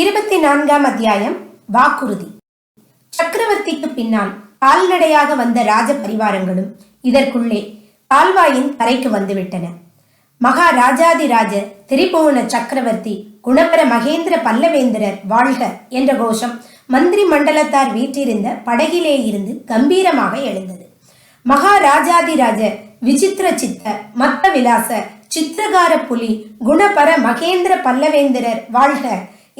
இருபத்தி நான்காம் அத்தியாயம் வாக்குறுதி. சக்கரவர்த்திக்கு பின்னால் கால்நடையாக வந்த ராஜ பரிவாரங்களும் இதற்குள்ளே கால்வாயின் கரைக்கு வந்துவிட்டன. மகா ராஜாதிராஜ திரிபுவன சக்கரவர்த்தி குணபர மகேந்திர பல்லவேந்திரர் வாழ்க என்ற கோஷம் மந்திரி மண்டலத்தார் வீற்றிருந்த படகிலே இருந்து கம்பீரமாக எழுந்தது. மகா ராஜாதிராஜ விசித்திர சித்த மத்த விலாச சித்திரகார புலி குணபர மகேந்திர பல்லவேந்திரர் வாழ்க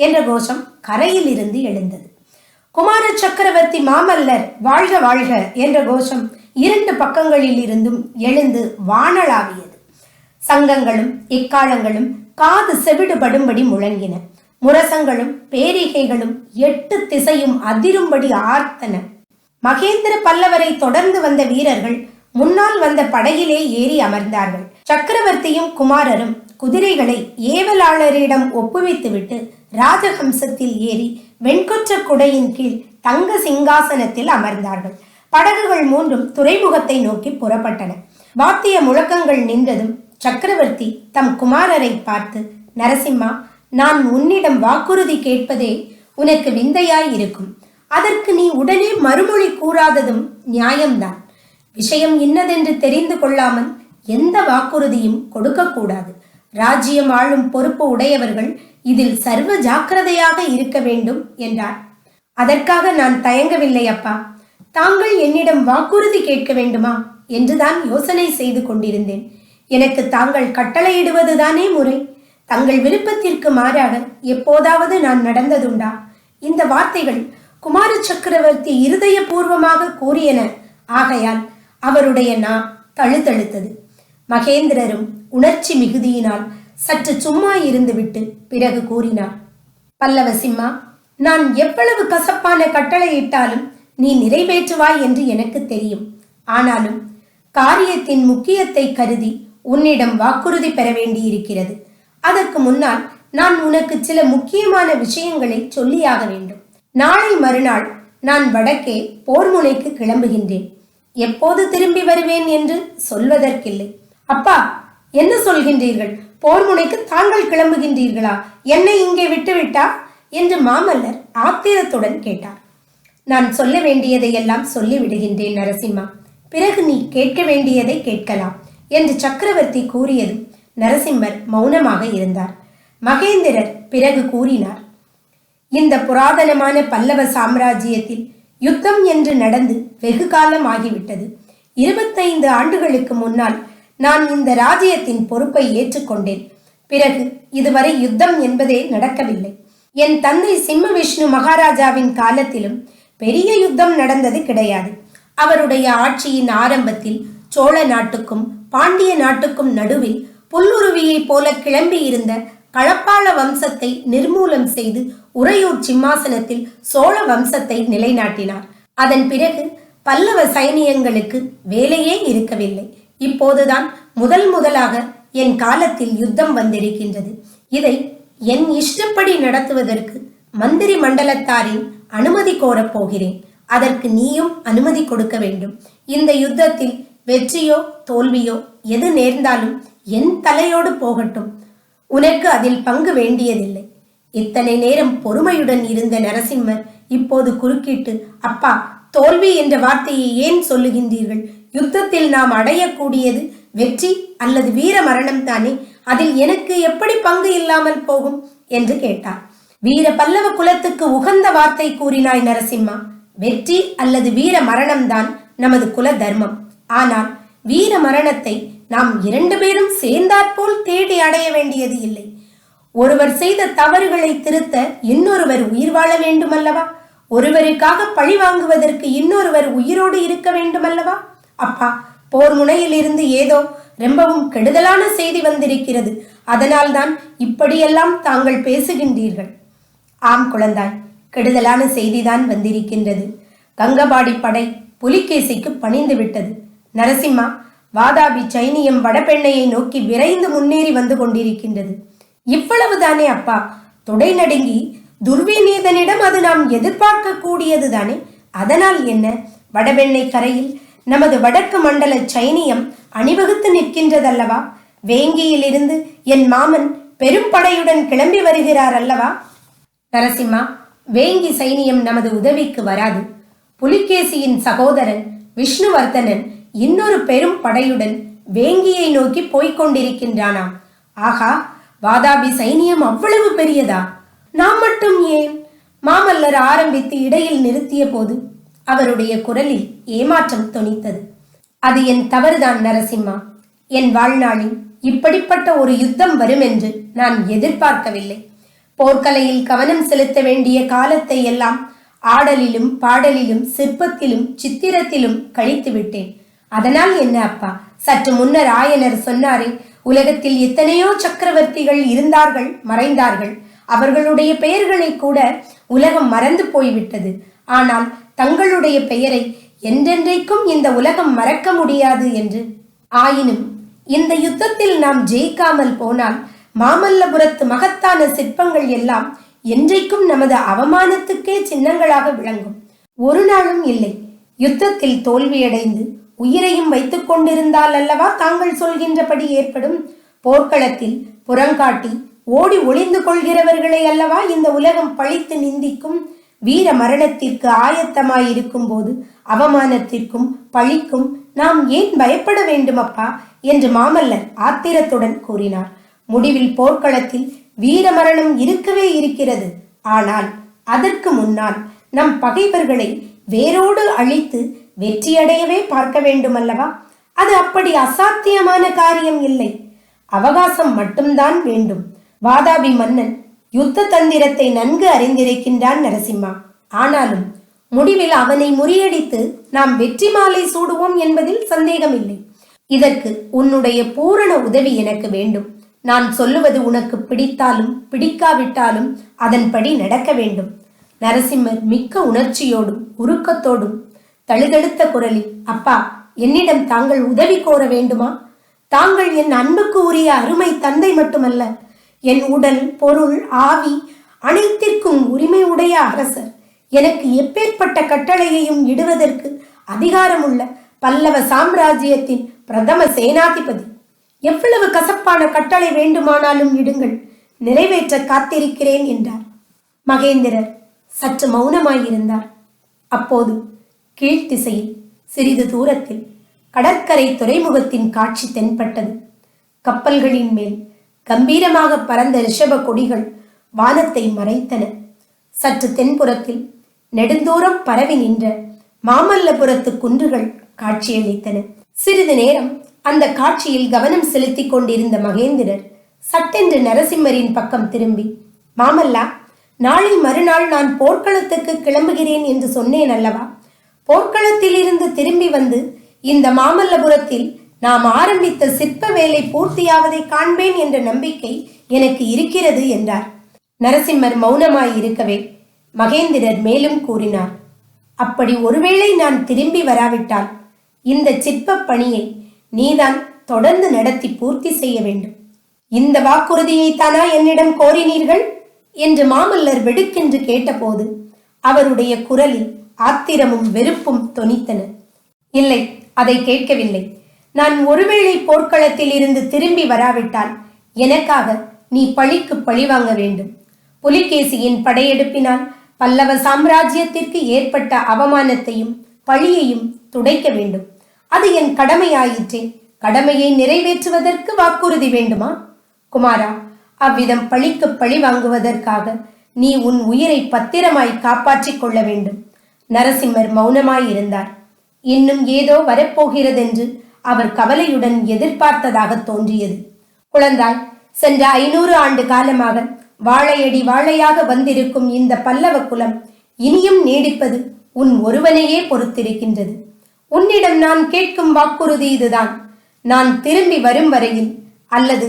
என்ற கோஷம் கரையில் இருந்து எழுந்தது. குமார சக்கரவர்த்தி மாமல்லர் வாழ்க வாழ்க என்ற கோஷம் இரண்டு பக்கங்களில் இருந்தும் எழுந்து வானளாவியது. சங்கங்களும் இக்காலங்களும் காது செவிடுபடும்படி முழங்கின. முரசங்களும் பேரிகைகளும் எட்டு திசையும் அதிரும்படி ஆர்த்தன. மகேந்திர பல்லவரை தொடர்ந்து வந்த வீரர்கள் முன்னால் வந்த படையிலே ஏறி அமர்ந்தார்கள். சக்கரவர்த்தியும் குமாரரும் குதிரைகளை ஏவலாளரிடம் ஒப்புவித்துவிட்டு ராஜஹம்சத்தில் ஏறி வெண்கொற்ற குடையின் கீழ் தங்க சிங்காசனத்தில் அமர்ந்தார்கள். படகுகள் மூன்றும் துறைமுகத்தை நோக்கி புறப்பட்டன. வாத்திய முழக்கங்கள் நின்றதும் சக்கரவர்த்தி தம் குமாரரை பார்த்து நரசிம்மா நான் உன்னிடம் வாக்குறுதி கேட்பதே உனக்கு விந்தையாய் இருக்கும் அதற்கு நீ உடனே மறுமொழி கூறாததும் நியாயம்தான். விஷயம் இன்னதென்று தெரிந்து கொள்ளாமல் எந்த வாக்குறுதியும் கொடுக்கக்கூடாது. ராஜ்யம் ஆளும் பொறுப்பு உடையவர்கள் இதில் சர்வ ஜாக்கிரதையாக இருக்க வேண்டும் என்றார். அதற்காக நான் தயங்கவில்லை அப்பா. தாங்கள் என்னிடம் வாக்குறுதி கேட்க வேண்டுமா? என்றுதான் யோசனை செய்து கொண்டிருந்தேன். எனக்கு தாங்கள் கட்டளையிடுவதுதானே முறை. தங்கள் விருப்பத்திற்கு மாறாக எப்போதாவது நான் நடந்ததுண்டா? இந்த வார்த்தைகள் குமார சக்கரவர்த்தி இருதயபூர்வமாக கூறியன. ஆகையால் அவருடைய நா தழுத்தழுத்தது மகேந்திரரும் உணர்ச்சி மிகுதியினால் சற்று சும்மா இருந்துவிட்டு பிறகு கூறினார் பல்லவ சிம்மா நான் எவ்வளவு கசப்பான கட்டளையிட்டாலும் நீ நிறைவேற்றுவாய் என்று எனக்கு தெரியும். ஆனாலும் காரியத்தின் முக்கியத்தை கருதி உன்னிடம் வாக்குறுதி பெற வேண்டியிருக்கிறது. அதற்கு முன்னால் நான் உனக்கு சில முக்கியமான விஷயங்களை சொல்லியாக வேண்டும். நாளை மறுநாள் நான் வடக்கே போர் முனைக்கு கிளம்புகின்றேன். எப்போது திரும்பி வருவேன் என்று சொல்வதற்கில்லை. அப்பா என்ன சொல்கின்றீர்கள்? போர் முனைக்கு தாங்கள் கிளம்புகின்றீர்களா? என்னை இங்கே விட்டுவிட்டா? என்று மாமல்லர் ஆத்திரத்துடன் கேட்டார். நான் சொல்ல வேண்டியதையெல்லாம் சொல்லிவிடுகின்றேன் நரசிம்மா. பிறகு நீ கேட்க வேண்டியதை கேட்கலாம் என்று சக்கரவர்த்தி கூறியதும் நரசிம்மர் மௌனமாக இருந்தார். மகேந்திரர் பிறகு கூறினார் இந்த புராதனமான பல்லவ சாம்ராஜ்யத்தில் யுத்தம் என்று நடந்து வெகு காலம் ஆகிவிட்டது. இருபத்தைந்து ஆண்டுகளுக்கு முன்னால் நான் இந்த ராஜ்யத்தின் பொறுப்பை ஏற்றுக்கொண்டேன். பிறகு இதுவரை யுத்தம் என்பதே நடக்கவில்லை. என் தந்தை சிம்ம விஷ்ணு மகாராஜாவின் காலத்திலும் பெரிய யுத்தம் நடந்தது கிடையாது. அவருடைய ஆட்சியின் ஆரம்பத்தில் சோழ நாட்டுக்கும் பாண்டிய நாட்டுக்கும் நடுவில் புல்லுருவியைப் போல கிளம்பியிருந்த களப்பாள வம்சத்தை நிர்மூலம் செய்து உறையூர் சிம்மாசனத்தில் சோழ வம்சத்தை நிலைநாட்டினார். அதன் பிறகு பல்லவ சைனியங்களுக்கு வேலையே இருக்கவில்லை. இப்போதுதான் முதல் முதலாக என் காலத்தில் யுத்தம் வந்திருக்கின்றது. இதை என் இஷ்டப்படி நடத்துவதற்கு மந்திரி மண்டலத்தாரின் அனுமதி கோரப் போகிறேன். அதற்கு நீயும் அனுமதி கொடுக்க வேண்டும். இந்த யுத்தத்தில் வெற்றியோ தோல்வியோ எது நேர்ந்தாலும் என் தலையோடு போகட்டும். உனக்கு அதில் பங்கு வேண்டியதில்லை. இத்தனை நேரம் பொறுமையுடன் இருந்த நரசிம்மர் இப்போது குறுக்கிட்டு அப்பா தோல்வி என்ற வார்த்தையை ஏன் சொல்லுகின்றீர்கள்? யுத்தத்தில் நாம் அடையக்கூடியது வெற்றி அல்லது வீர மரணம் தானே? அதில் எனக்கு எப்படி பங்கு இல்லாமல் போகும்? என்று கேட்டார். வீர பல்லவ குலத்துக்கு உகந்த வார்த்தை கூறினாய் நரசிம்மா. வெற்றி அல்லது வீர மரணம்தான் நமது குல தர்மம். ஆனால் வீர மரணத்தை நாம் இரண்டு பேரும் சேர்ந்தாற்போல் தேடி அடைய வேண்டியது இல்லை. ஒருவர் செய்த தவறுகளை திருத்த இன்னொருவர் உயிர் வாழ வேண்டுமல்லவா? ஒருவருக்காக பழி வாங்குவதற்கு இன்னொருவர் உயிரோடு இருக்க வேண்டுமல்லவா? அப்பா போர் முனையில் இருந்து ஏதோ ரொம்பவும் கெடுதலான செய்தி வந்திருக்கிறது. அதனால்தான் இப்படியெல்லாம் தாங்கள் பேசுகின்றீர்கள். ஆம் குழந்தாய் கெடுதலான செய்திதான் வந்திருக்கின்றது. கங்கபாடி படை புலிகேசிக்கு பணிந்து விட்டது. நரசிம்மா வாதாபி சைனியம் வடபெண்ணையை நோக்கி விரைந்து முன்னேறி வந்து கொண்டிருக்கின்றது. இவ்வளவுதானே அப்பா? தொடை நடுங்கி துர்விநீதனிடம் அது நாம் எதிர்பார்க்க கூடியதுதானே அதனால் என்ன? வடபெண்ணை கரையில் நமது வடக்கு மண்டல சைனியம் அணிவகுத்து நிற்கின்றதல்லவா? வேங்கியிலிருந்து என் மாமன் பெரும் படையுடன் கிளம்பி வருகிறார் அல்லவா நரசிம்மா வேங்கி சைனியம் நமது உதவிக்கு வராது. புலிகேசியின் சகோதரன் விஷ்ணுவர்தனன் இன்னொரு பெரும் படையுடன் வேங்கியை நோக்கி போய்க் கொண்டிருக்கின்றானாம் ஆகா வாதாபி சைனியம் அவ்வளவு பெரியதா? நாம் மட்டும் ஏன்? மாமல்லர் ஆரம்பித்து இடையில் நிறுத்திய போது அவருடைய குரலில் ஏமாற்றம் தொனித்தது. அது என் தவறுதான் நரசிம்மா. என் வாழ்நாளில் இப்படிப்பட்ட ஒரு யுத்தம் வரும் என்று நான் எதிர்பார்க்கவில்லை. போர்க்கலையில் கவனம் செலுத்த வேண்டிய காலத்தை எல்லாம் ஆடலிலும் பாடலிலும் சிற்பத்திலும் சித்திரத்திலும் கழித்து விட்டேன். அதனால் என்ன அப்பா? சற்று முன்னர் ஆயனர் சொன்னாரே உலகத்தில் எத்தனையோ சக்கரவர்த்திகள் இருந்தார்கள் மறைந்தார்கள். அவர்களுடைய பெயர்களை கூட உலகம் மறந்து போய்விட்டது. ஆனால் தங்களுடைய பெயரை என்றென்றைக்கும் இந்த உலகம் மறக்க முடியாது என்று. ஆயினும் இந்த யுத்தத்தில் நாம் ஜெயிக்காமல் போனால் மாமல்லபுரத்து மகத்தான சிற்பங்கள் எல்லாம் என்றைக்கும் நமது அவமானத்துக்கே சின்னங்களாக விளங்கும். ஒரு நாளும் இல்லை. யுத்தத்தில் தோல்வியடைந்து உயிரையும் வைத்துக் கொண்டிருந்தால் அல்லவா தாங்கள் சொல்கின்றபடி ஏற்படும்? போர்க்களத்தில் புறங்காட்டி ஓடி ஒளிந்து கொள்கிறவர்களை அல்லவா இந்த உலகம் பழித்து நிந்திக்கும்? வீர மரணத்திற்கு ஆயத்தமாயிருக்கும் போது அவமானத்திற்கும் பழிக்கும் நாம் ஏன் பயப்பட வேண்டும் அப்பா என்று மாமல்லர் ஆத்திரத்துடன் கூறினார். முடிவில் போர்க்களத்தில் வீர மரணம் இருக்கவே இருக்கிறது. ஆனால் அதற்கு முன்னால் நம் பகைவர்களை வேரோடு அழித்து வெற்றியடையவே பார்க்க வேண்டும் அல்லவா அது அப்படி அசாத்தியமான காரியம் இல்லை. அவகாசம் மட்டும்தான் வேண்டும். வாதாபி மன்னன் யுத்த தந்திரத்தை நன்கு அறிந்திருக்கின்றான் நரசிம்மா. ஆனாலும் முடிவில் அவனை முறியடித்து நாம் வெற்றி மாலை சூடுவோம் என்பதில் சந்தேகமில்லை. இதற்கு உன்னுடைய பூரண உதவி எனக்கு வேண்டும். நான் சொல்லுவது உனக்கு பிடித்தாலும் பிடிக்காவிட்டாலும் அதன்படி நடக்க வேண்டும். நரசிம்மர் மிக்க உணர்ச்சியோடும் உருக்கத்தோடும் தழுதழுத்த குரலில் அப்பா என்னிடம் தாங்கள் உதவி கோர வேண்டுமா? தாங்கள் என் அன்புக்கு உரிய அருமை தந்தை மட்டுமல்ல என் உடல் பொருள் ஆவி அனைத்திற்கும் உரிமை உடைய அரசர். எனக்கு எப்பேற்பட்ட கட்டளையையும் இடுவதற்கு அதிகாரமுள்ள பல்லவ சாம்ராஜ்யத்தின் பிரதம சேனாதிபதி. எவ்வளவு கசப்பான கட்டளை வேண்டுமானாலும் இடுங்கள் நிறைவேற்ற காத்திருக்கிறேன் என்றார். மகேந்திரர் சற்று மௌனமாயிருந்தார். அப்போது கீழ்த்திசையில் சிறிது தூரத்தில் கடற்கரை துறைமுகத்தின் காட்சி தென்பட்டது. கப்பல்களின் மேல் கம்பீரமாக பறந்த ரிஷப கொடிகள் வானத்தை மறைத்தன. சற்று தென்புறத்தில் நெடுந்தூரம் பரவி நின்ற மாமல்லபுரத்து குன்றுகள் காட்சியளித்தன. சிறிது நேரம் அந்த காட்சியில் கவனம் செலுத்திக் கொண்டிருந்த மகேந்திரர் சட்டென்று நரசிம்மரின் பக்கம் திரும்பி மாமல்லா நாளை மறுநாள் நான் போர்க்களத்துக்கு கிளம்புகிறேன் என்று சொன்னேன் அல்லவா? போர்க்களத்தில் இருந்து திரும்பி வந்து இந்த மாமல்லபுரத்தில் நாம் ஆரம்பித்த சிற்ப வேலை பூர்த்தியாவதை காண்பேன் என்ற நம்பிக்கை எனக்கு இருக்கிறது என்றார். நரசிம்மர் மௌனமாய் இருக்கவே மகேந்திரர் மேலும் கூறினார் அப்படி ஒருவேளை நான் திரும்பி வராவிட்டால் இந்த சிற்ப பணியை நீதான் தொடர்ந்து நடத்தி பூர்த்தி செய்ய வேண்டும். இந்த வாக்குறுதியைத்தானா என்னிடம் கோரினீர்கள்? என்று மாமல்லர் வெடுக்கென்று கேட்டபோது அவருடைய குரலில் ஆத்திரமும் வெறுப்பும் தொனித்தன. இல்லை அதை கேட்கவில்லை. நான் ஒருவேளை போர்க்களத்தில் இருந்து திரும்பி வராவிட்டால் எனக்காக நீ பழிக்கு பழி வாங்க வேண்டும். புலிகேசியின் படையெடுப்பினால் பல்லவ சாம்ராஜ்யத்திற்கு ஏற்பட்ட அவமானத்தையும் பழியையும் துடைக்க வேண்டும். அது என் கடமையாயிற்றே. கடமையை நிறைவேற்றுவதற்கு வாக்குறுதி வேண்டுமா? குமாரா அவ்விதம் பழிக்கு பழி வாங்குவதற்காக நீ உன் உயிரை பத்திரமாய் காப்பாற்றிக் கொள்ள வேண்டும். நரசிம்மர் மௌனமாயிருந்தார். இன்னும் ஏதோ வரப்போகிறதென்று அவர் கவலையுடன் எதிர்பார்த்ததாக தோன்றியது. குழந்தாய் சென்ற ஐநூறு ஆண்டு காலமாக வாழையடி வாழையாக வந்திருக்கும் இந்த பல்லவ குலம் இனியும் நீடிப்பது உன் ஒருவனையே பொறுத்திருக்கின்றது. உன்னிடம் நான் கேட்கும் வாக்குறுதி இதுதான். நான் திரும்பி வரும் வரையில் அல்லது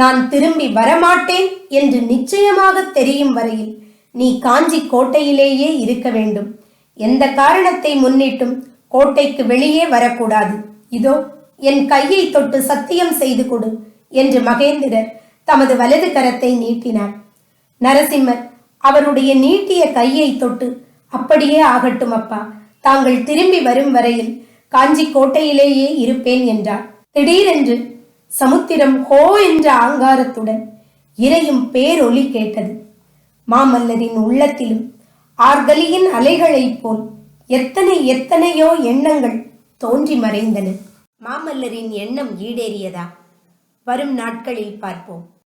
நான் திரும்பி வரமாட்டேன் என்று நிச்சயமாக தெரியும் வரையில் நீ காஞ்சி கோட்டையிலேயே இருக்க வேண்டும். எந்த காரணத்தை முன்னிட்டும் கோட்டைக்கு வெளியே வரக்கூடாது. இதோ என் கையை தொட்டு சத்தியம் செய்து கொடு என்று மகேந்திரர் தமது வலது கரத்தை நீட்டினார். நரசிம்மர் அவருடைய நீட்டிய கையை தொட்டு அப்படியே ஆகட்டும் அப்பா தாங்கள் திரும்பி வரும் வரையில் காஞ்சி கோட்டையிலேயே இருப்பேன் என்றார். திடீரென்று சமுத்திரம் ஹோ என்ற ஆங்காரத்துடன் இறையும் பேரொலி கேட்டது. மாமல்லரின் உள்ளத்திலும் ஆர்கலியின் அலைகளைப் போல் எத்தனை எத்தனையோ எண்ணங்கள் தோன்றி மறைந்தன மாமல்லரின் எண்ணம் ஈடேறியதா? வரும் நாட்களில் பார்ப்போம்.